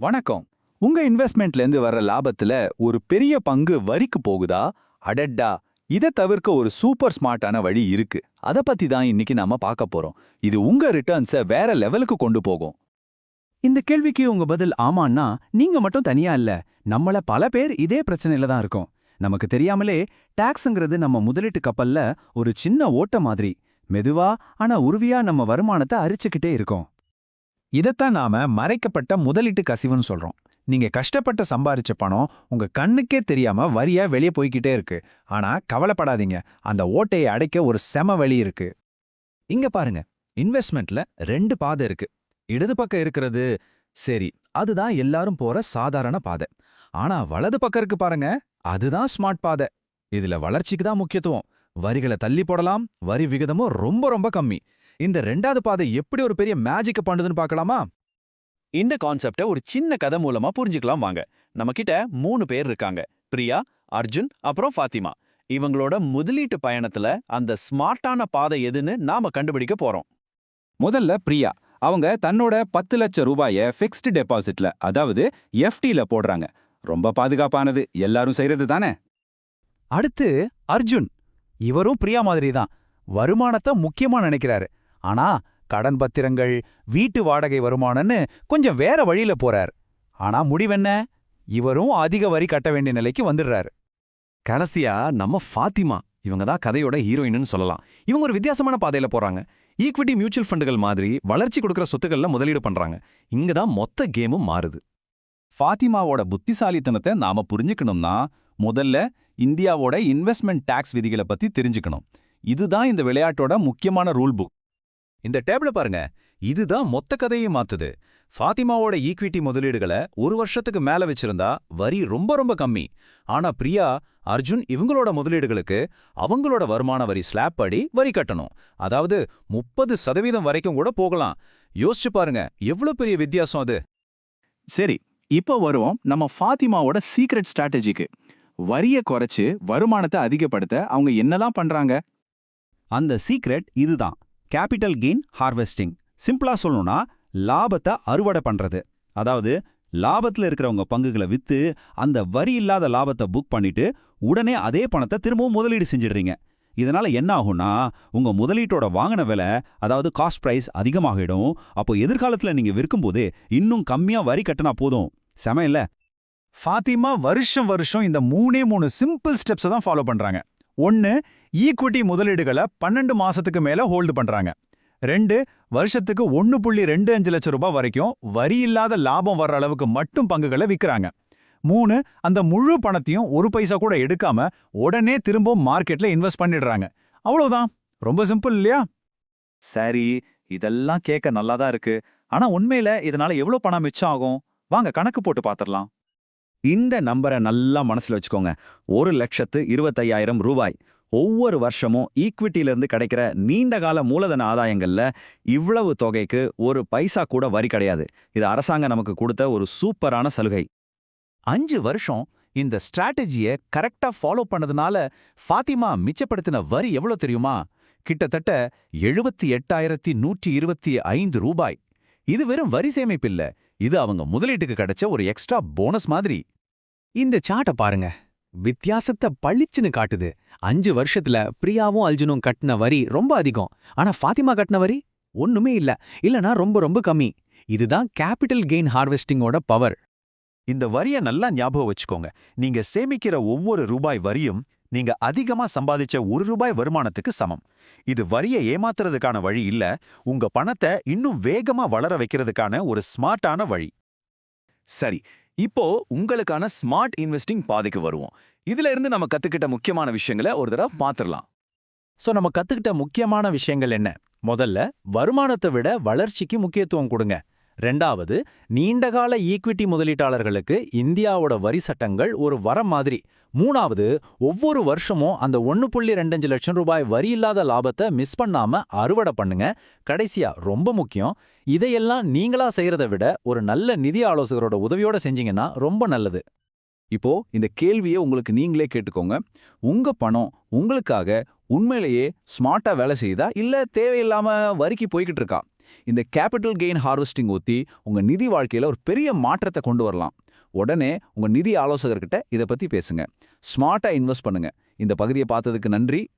வணக்கம். உங்க இன்வெஸ்ட்மெண்ட்ல இருந்து வர்ற லாபத்துல ஒரு பெரிய பங்கு வரிக்கு போகுதா? அடட்டா இதை தவிர்க்க ஒரு சூப்பர் ஸ்மார்ட்டான வழி இருக்கு. அத பத்தி தான் இன்னைக்கு நாம பார்க்க போறோம். இது உங்க ரிட்டர்ன்ஸை வேற லெவலுக்கு கொண்டு போகும். இந்த கேள்விக்கு உங்க பதில் ஆமான்னா நீங்க மட்டும் தனியா இல்ல. நம்மள பல பேர் இதே பிரச்சனையில தான் இருக்கோம். நமக்கு தெரியாமலே டாக்ஸுங்கிறது நம்ம முதலீட்டு கப்பல்ல ஒரு சின்ன ஓட்ட மாதிரி. மெதுவா ஆனா உறுதியா நம்ம வருமானத்தை அரிச்சுக்கிட்டே இருக்கோம். இதைத்தான் நாம மறைக்கப்பட்ட முதலீட்டு கசிவுன்னு சொல்றோம். நீங்க கஷ்டப்பட்டு சம்பாரிச்ச பணம் உங்க கண்ணுக்கே தெரியாம வரியா வெளியே போய்க்கிட்டே இருக்கு. ஆனா கவலைப்படாதீங்க. அந்த ஓட்டையை அடைக்க ஒரு செம வழி இருக்கு. இங்க பாருங்க. இன்வெஸ்ட்மெண்ட்ல ரெண்டு பாதை இருக்கு. இடது பக்கம் இருக்கிறது சரி அதுதான் எல்லாரும் போற சாதாரண பாதை. ஆனா வலது பக்கம் இருக்கு பாருங்க. அதுதான் ஸ்மார்ட் பாதை. இதுல வளர்ச்சிக்கு தான் முக்கியத்துவம். வரிகளை தள்ளி போடலாம். வரி விகிதமும் ரொம்ப ரொம்ப கம்மி. இந்த ரெண்டாவது பாதை எப்படி ஒரு பெரிய மேஜிக்க பண்ணுதுன்னு பார்க்கலாமா? இந்த கான்செப்டை ஒரு சின்ன கதை மூலமா புரிஞ்சுக்கலாம் வாங்க. நம்ம கிட்ட மூணு பேர் இருக்காங்க. பிரியா அர்ஜுன் அப்புறம் ஃபாத்திமா. இவங்களோட முதலீட்டு பயணத்துல அந்த ஸ்மார்ட்டான பாதை எதுன்னு நாம கண்டுபிடிக்க போறோம். முதல்ல பிரியா. அவங்க தன்னோட பத்து லட்சம் ரூபாய ஃபிக்ஸ்டு டெபாசிட்ல அதாவது எஃப்டில போடுறாங்க. ரொம்ப பாதுகாப்பானது. எல்லாரும் செய்யறது தானே? அடுத்து அர்ஜுன். இவரும் பிரியா மாதிரி தான் வருமானத்தை முக்கியமா நினைக்கிறாரு. ஆனா கடன் பத்திரங்கள் வீட்டு வாடகை வருமானம்னு கொஞ்சம் வேற வழியில போறார். ஆனா முடிவென்ன இவரும் அதிக வரி கட்ட வேண்டிய நிலைக்கு வந்துடுறாரு. கடைசியா நம்ம ஃபாத்திமா இவங்க தான் கதையோட ஹீரோயின்னு சொல்லலாம். இவங்க ஒரு வித்தியாசமான பாதையில போறாங்க. ஈக்விட்டி மியூச்சுவல் ஃபண்டுகள் மாதிரி வளர்ச்சி கொடுக்குற சொத்துக்கள்ல முதலீடு பண்றாங்க. இங்க தான் மொத்த கேமும் மாறுது. ஃபாத்திமாவோட புத்திசாலித்தனத்தை நாம புரிஞ்சுக்கணும்னா முதல்ல இந்தியாவோட இன்வெஸ்ட்மெண்ட் டாக்ஸ் விதிகளை பத்தி தெரிஞ்சுக்கணும். இதுதான் இந்த விளையாட்டோட முக்கியமான ரூல் புக். இந்த டேபிள பாருங்க. இதுதான் மொத்த கதையை மாத்துது. ஃபாத்திமாவோட ஈக்விட்டி முதலீடுகளை ஒரு வருஷத்துக்கு மேல வச்சிருந்தா வரி ரொம்ப ரொம்ப கம்மி. ஆனா பிரியா அர்ஜுன் இவங்களோட முதலீடுகளுக்கு அவங்களோட வருமான வரி ஸ்லாப் படி வரி கட்டணும். அதாவது முப்பது சதவீதம் வரைக்கும் கூட போகலாம். யோசிச்சு பாருங்க எவ்வளவு பெரிய வித்தியாசம் அது. சரி இப்போ வருவோம் நம்ம ஃபாத்திமாவோட சீக்ரெட் ஸ்ட்ராட்டஜிக்கு வரியை குறைச்சு வருமானத்தை அதிகப்படுத்த அவங்க என்னலாம் பண்றாங்க? அந்த சீக்ரெட் இதுதான். Capital gain harvesting. சிம்பிளா சொல்லணும்னா லாபத்தை அறுவடை பண்றது. அதாவது லாபத்துல இருக்கிறவங்க பங்குகளை வித்து அந்த வரி இல்லாத லாபத்தை புக் பண்ணிட்டு உடனே அதே பணத்தை திரும்பவும் முதலீடு செஞ்சிடுறீங்க. இதனால என்ன ஆகும்னா உங்க முதலீட்டோட வாங்கின விலை அதாவது காஸ்ட் பிரைஸ் அதிகமாகிடும். அப்போ எதிர்காலத்துல நீங்க விற்கும்போது இன்னும் கம்மியா வரி கட்டினா போதும். செம இல்ல ஃபாத்திமா வருஷம் வருஷம் இந்த மூணே மூணு சிம்பிள் ஸ்டெப்ஸை தான் ஃபாலோ பண்றாங்க. ஒன்னு ஈக்விட்டி முதலீடுகளை பன்னெண்டு மாசத்துக்கு மேல ஹோல்டு பண்றாங்க. ரெண்டு வருஷத்துக்கு ஒன்னு புள்ளி ரெண்டு அஞ்சு லட்சம் ரூபாய் வரைக்கும் வரி இல்லாத லாபம் வர்ற அளவுக்கு மட்டும் பங்குகளை விற்கிறாங்க மூணு அந்த முழு பணத்தையும் ஒரு பைசா கூட எடுக்காம உடனே திரும்பவும் மார்க்கெட்ல இன்வெஸ்ட் பண்ணிடுறாங்க. அவ்வளவுதான். ரொம்ப சிம்பிள் இல்லையா? சரி இதெல்லாம் கேட்க நல்லா தான் இருக்கு. ஆனா உண்மையில இதனால எவ்வளவு பணம் மிச்சம் ஆகும்? வாங்க கணக்கு போட்டு பாத்திரலாம் இந்த நம்பரை நல்லா மனசுல வச்சுக்கோங்க. ஒரு லட்சத்து இருபத்தையாயிரம் ரூபாய். ஒவ்வொரு வருஷமும் ஈக்விட்டியிலிருந்து கிடைக்கிற நீண்டகால மூலதன ஆதாயங்கள்ல இவ்வளவு தொகைக்கு ஒரு பைசா கூட வரி கிடையாது. இது அரசாங்கம் நமக்கு கொடுத்த ஒரு சூப்பரான சலுகை. அஞ்சு வருஷம் இந்த ஸ்ட்ராட்டஜியை கரெக்டா ஃபாலோ பண்ணதுனால ஃபாத்திமா மிச்சப்படுத்தின வரி எவ்வளோ தெரியுமா? கிட்டத்தட்ட எழுபத்தி எட்டாயிரத்தி நூற்றி இருபத்தி ஐந்து ரூபாய். இது வெறும் வரி சேமிப்பில்ல இது அவங்க முதலீட்டுக்கு கிடைச்ச ஒரு எக்ஸ்ட்ரா போனஸ் மாதிரி. இந்த சார்ட்ட பாருங்க வித்தியாசத்தை பளிச்சுன்னு காட்டுது. அஞ்சு வருஷத்துல பிரியாவும் அல்ஜுனும் கட்டின வரி ரொம்ப அதிகம். ஆனா ஃபாத்திமா கட்டின வரி ஒண்ணுமே இல்ல. இல்லனா ரொம்ப ரொம்ப கம்மி. இதுதான் கேபிட்டல் கெயின் ஹார்வெஸ்டிங்கோட பவர். இந்த வரிய நல்லா ஞாபகம் வச்சுக்கோங்க. நீங்க சேமிக்கிற ஒவ்வொரு ரூபாய் வரியும் நீங்க அதிகமா சம்பாதிச்ச ஒரு ரூபாய் வருமானத்துக்கு சமம். இது வரியை ஏமாத்துறதுக்கான வழி இல்ல. உங்க பணத்தை இன்னும் வேகமா வளர வைக்கிறதுக்கான ஒரு ஸ்மார்ட்டான வழி. சரி இப்போ உங்களுக்கான ஸ்மார்ட் இன்வெஸ்டிங் பாதைக்கு வருவோம். இதுல இருந்து நம்ம கத்துக்கிட்ட முக்கியமான விஷயங்களை ஒரு தடவை பார்த்துடலாம் சோ நம்ம கத்துக்கிட்ட முக்கியமான விஷயங்கள் என்ன? முதல்ல வருமானத்தை விட வளர்ச்சிக்கு முக்கியத்துவம் கொடுங்க. ரெண்டாவது நீண்டகால ஈக்விட்டி முதலீட்டாளர்களுக்கு இந்தியாவோட வரி சட்டங்கள் ஒரு வரம் மாதிரி. மூணாவது ஒவ்வொரு வருஷமும் அந்த ஒன்னு புள்ளி ரெண்டஞ்சு லட்சம் ரூபாய் வரி இல்லாத லாபத்தை மிஸ் பண்ணாம அறுவடை பண்ணுங்க. கடைசியா ரொம்ப முக்கியம் இதையெல்லாம் நீங்களா செய்யறதை விட ஒரு நல்ல நிதி ஆலோசகரோட உதவியோட செஞ்சீங்கன்னா ரொம்ப நல்லது. இப்போ இந்த கேள்வியை உங்களுக்கு நீங்களே கேட்டுக்கோங்க. உங்க பணம் உங்களுக்காக உண்மையிலேயே ஸ்மார்ட்டா வேலை செய்யுதா? இல்ல தேவையில்லாம வரிக்கு போய்கிட்டு இருக்கா? இந்த கேபிட்டல் கெயின் ஹார்வெஸ்டிங் ஊற்றி உங்க நிதி வாழ்க்கையில ஒரு பெரிய மாற்றத்தை கொண்டு வரலாம். உடனே உங்க நிதி ஆலோசகர்கிட்ட இதை பத்தி பேசுங்க. ஸ்மார்ட்டா இன்வெஸ்ட் பண்ணுங்க. இந்த பகுதியை பார்த்ததுக்கு நன்றி.